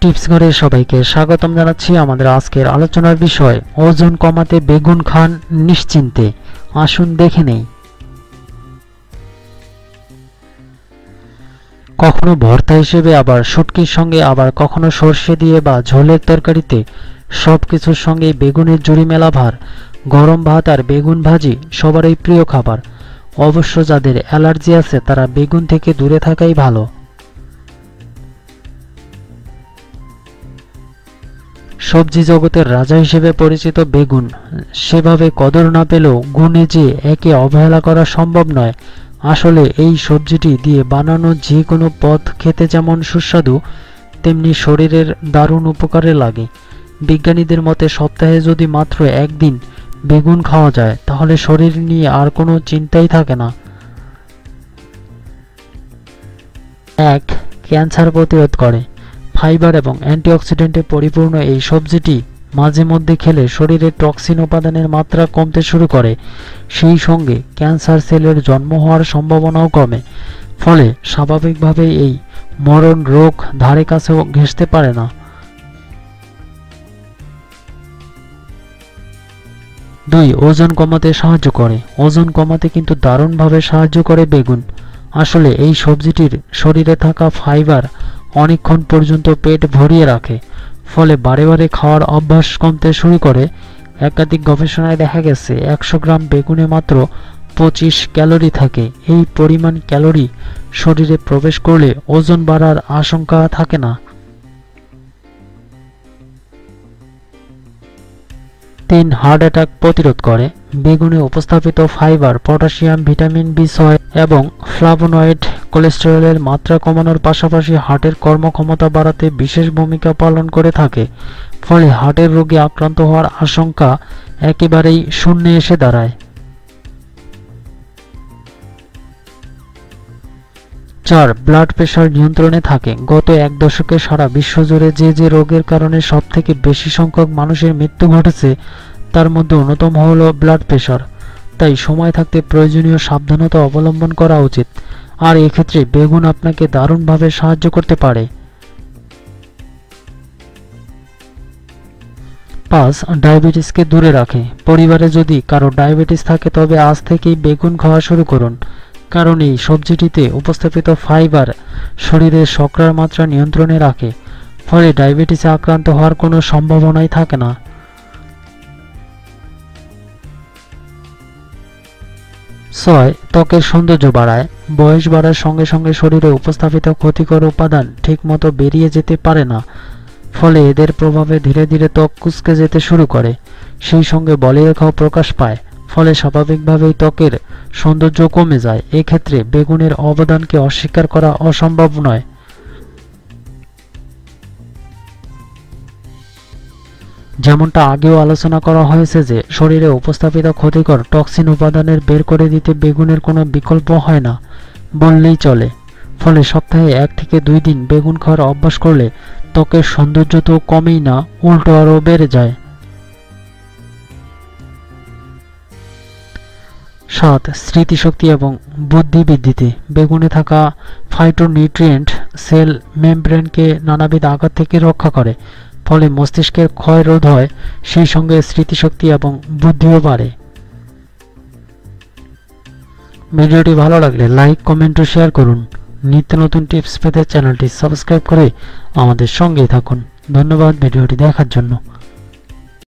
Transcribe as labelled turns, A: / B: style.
A: Tips ঘরে সবাইকে স্বাগতম জানাচ্ছি আমাদের আজকের আলোচনার বিষয়, ওজন কমাতে বেগুন খান নিশ্চিন্তে। আসুন দেখে নেই। কখনো ভর্তা হিসেবে, আবার শুটকির সঙ্গে, আবার কখনো সর্ষে দিয়ে বা ঝোলের তরকারিতে। সব কিছুর সঙ্গে বেগুনের জুড়ি মেলা ভার। গরম ভাত আর বেগুন ভাজি সবারই প্রিয় খাবার। অবশ্য যাদের অ্যালার্জি আছে, তারা বেগুন থেকে দূরে থাকাই ভালো। সবজি জগতের রাজা হিসেবে পরিচিত বেগুন। সেভাবে কদর না পেলেও গুণে যে একে অবহেলা করা সম্ভব নয়, আসলে এই সবজিটি দিয়ে বানানো যে কোনো পথ খেতে যেমন সুস্বাদু, তেমনি শরীরের দারুণ উপকারে লাগে। বিজ্ঞানীদের মতে সপ্তাহে যদি মাত্র একদিন বেগুন খাওয়া যায়, তাহলে শরীর নিয়ে আর কোনো চিন্তাই থাকে না। এক, ক্যান্সার প্রতিরোধ করে। ফাইবার এবং অ্যান্টিঅক্সিডেন্টে পরিপূর্ণ এই সবজিটি মাঝে মধ্যে খেলে শরীরে টক্সিন উপাদানের মাত্রা কমতে শুরু করে। সেই সঙ্গে ক্যান্সার সেলের জন্ম হওয়ার সম্ভাবনাও কমে। ফলে স্বাভাবিকভাবেই এই মরণ রোগ ধারে কাছেও ঘেঁষতে পারে না। দুই, ওজন কমাতে সাহায্য করে। ওজন কমাতে কিন্তু দারুণভাবে সাহায্য করে বেগুন। আসলে এই সবজিটির শরীরে থাকা ফাইবার অনেকক্ষণ পর্যন্ত পেট ভরিয়ে রাখে। ফলে বারে বারে খাওয়ার অভ্যাস কমতে শুরু করে। একাধিক গবেষণায় দেখা গেছে, একশো গ্রাম বেগুনে মাত্র পঁচিশ ক্যালোরি থাকে। এই পরিমাণ ক্যালোরি শরীরে প্রবেশ করলে ওজন বাড়ার আশঙ্কা থাকে না। তিন হার্ট অ্যাটাক প্রতিরোধ করে। বেগুনে উপস্থাপিত ফাইবার, পটাশিয়াম, ভিটামিন বি ছয় এবং ফ্লাভোনয়েড কোলেস্টেরলের মাত্রা কমানোর পাশাপাশি হার্টের কর্মক্ষমতা বাড়াতে বিশেষ ভূমিকা পালন করে থাকে। ফলে হার্টের রোগে আক্রান্ত হওয়ার আশঙ্কা একেবারেই শূন্যে এসে দাঁড়ায়। চার ব্লাড প্রেশার নিয়ন্ত্রণে থাকে। গত এক দশকে সারা বিশ্বজুড়ে যে যে রোগের কারণে সবথেকে বেশি সংখ্যক মানুষের মৃত্যু ঘটেছে, তার মধ্যে অন্যতম হল ব্লাড প্রেশার তাই সময় থাকতে প্রয়োজনীয় সাবধানতা অবলম্বন করা উচিত। আর এক্ষেত্রে বেগুন আপনাকে দারুণভাবে সাহায্য করতে পারে। পাঁচ, ডায়াবেটিসকে দূরে রাখে। পরিবারে যদি কারও ডায়াবেটিস থাকে, তবে আজ থেকেই বেগুন খাওয়া শুরু করুন। কারণ এই সবজিটিতে উপস্থাপিত ফাইবার শরীরের শর্করার মাত্রা নিয়ন্ত্রণে রাখে, ফলে ডায়াবেটিসে আক্রান্ত হওয়ার কোনো সম্ভাবনাই থাকে না। ছয়, ত্বকের সৌন্দর্য বাড়ায়। বয়স বাড়ার সঙ্গে সঙ্গে শরীরে উপস্থাপিত ক্ষতিকর উপাদান ঠিকমতো বেরিয়ে যেতে পারে না, ফলে এদের প্রভাবে ধীরে ধীরে ত্বক কুচকে যেতে শুরু করে, সেই সঙ্গে বলিরেখাও প্রকাশ পায়। ফলে স্বাভাবিকভাবেই ত্বকের সৌন্দর্য কমে যায়। এক্ষেত্রে বেগুনের অবদানকে অস্বীকার করা অসম্ভব নয়। যেমনটা আগেও আলোচনা করা হয়েছে যে, শরীরে উপস্থাপিত ক্ষতিকর টক্সিন উপাদানের বের করে দিতে বেগুনের কোনো বিকল্প হয় না, বললেই চলে। ফলে সপ্তাহে এক থেকে দুই দিন বেগুন খাওয়ার অভ্যাস করলে ত্বকের সৌন্দর্য তো কমেই না, উল্টো আরও বেড়ে যায়। সাত, স্মৃতিশক্তি এবং বুদ্ধি বৃদ্ধিতে বেগুনে থাকা ফাইটোনিউট্রিয়েন্ট সেল মেমব্রেনকে নানাবিধ আঘাত থেকে রক্ষা করে, ফলে মস্তিষ্কের ক্ষয় রোধ হয়, সেই সঙ্গে স্মৃতিশক্তি এবং বুদ্ধিও বাড়ে। ভিডিওটি ভালো লাগলে লাইক, কমেন্ট ও শেয়ার করুন। নিত্য নতুন টিপস পেতে চ্যানেলটি সাবস্ক্রাইব করে আমাদের সঙ্গেই থাকুন। ধন্যবাদ ভিডিওটি দেখার জন্য।